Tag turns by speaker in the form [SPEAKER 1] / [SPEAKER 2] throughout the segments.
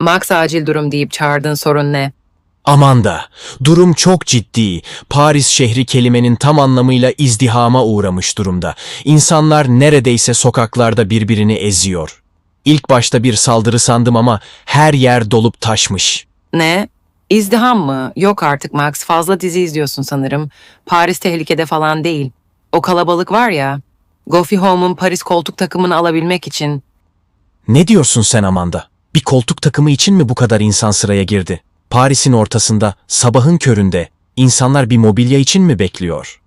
[SPEAKER 1] Max acil durum deyip çağırdığın sorun ne?
[SPEAKER 2] Amanda, durum çok ciddi. Paris şehri kelimenin tam anlamıyla izdihama uğramış durumda. İnsanlar neredeyse sokaklarda birbirini eziyor. İlk başta bir saldırı sandım ama her yer dolup taşmış.
[SPEAKER 1] Ne? İzdiham mı? Yok artık Max fazla dizi izliyorsun sanırım. Paris tehlikede falan değil. O kalabalık var ya. Goffy Home'un Paris koltuk takımını alabilmek için.
[SPEAKER 2] Ne diyorsun sen Amanda? Bir koltuk takımı için mi bu kadar insan sıraya girdi? Paris'in ortasında, sabahın köründe insanlar bir mobilya için mi bekliyor?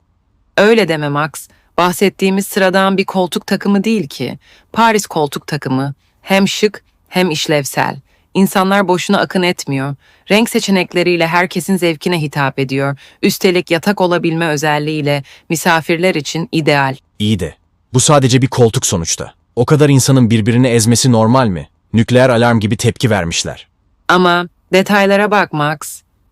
[SPEAKER 1] Öyle deme Max. Bahsettiğimiz sıradan bir koltuk takımı değil ki. Paris koltuk takımı. Hem şık hem işlevsel. İnsanlar boşuna akın etmiyor. Renk seçenekleriyle herkesin zevkine hitap ediyor. Üstelik yatak olabilme özelliğiyle misafirler için ideal.
[SPEAKER 2] İyi de bu sadece bir koltuk sonuçta. O kadar insanın birbirini ezmesi normal mi? Nükleer alarm gibi tepki vermişler.
[SPEAKER 1] Ama detaylara bak Max.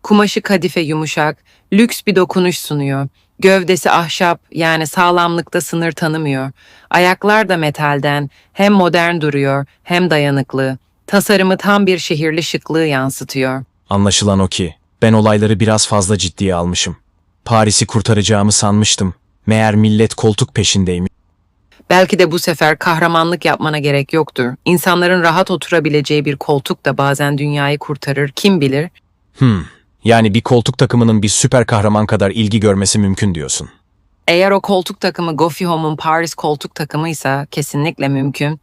[SPEAKER 1] Kumaşı kadife yumuşak, lüks bir dokunuş sunuyor. Gövdesi ahşap yani sağlamlıkta sınır tanımıyor. Ayaklar da metalden hem modern duruyor hem dayanıklı. Tasarımı tam bir şehirli şıklığı yansıtıyor.
[SPEAKER 2] Anlaşılan o ki ben olayları biraz fazla ciddiye almışım. Paris'i kurtaracağımı sanmıştım. Meğer millet koltuk peşindeymiş.
[SPEAKER 1] Belki de bu sefer kahramanlık yapmana gerek yoktur. İnsanların rahat oturabileceği bir koltuk da bazen dünyayı kurtarır, kim bilir?
[SPEAKER 2] Hmm, yani bir koltuk takımının bir süper kahraman kadar ilgi görmesi mümkün diyorsun.
[SPEAKER 1] Eğer o koltuk takımı Goffy Home'un Paris koltuk takımıysa kesinlikle mümkün.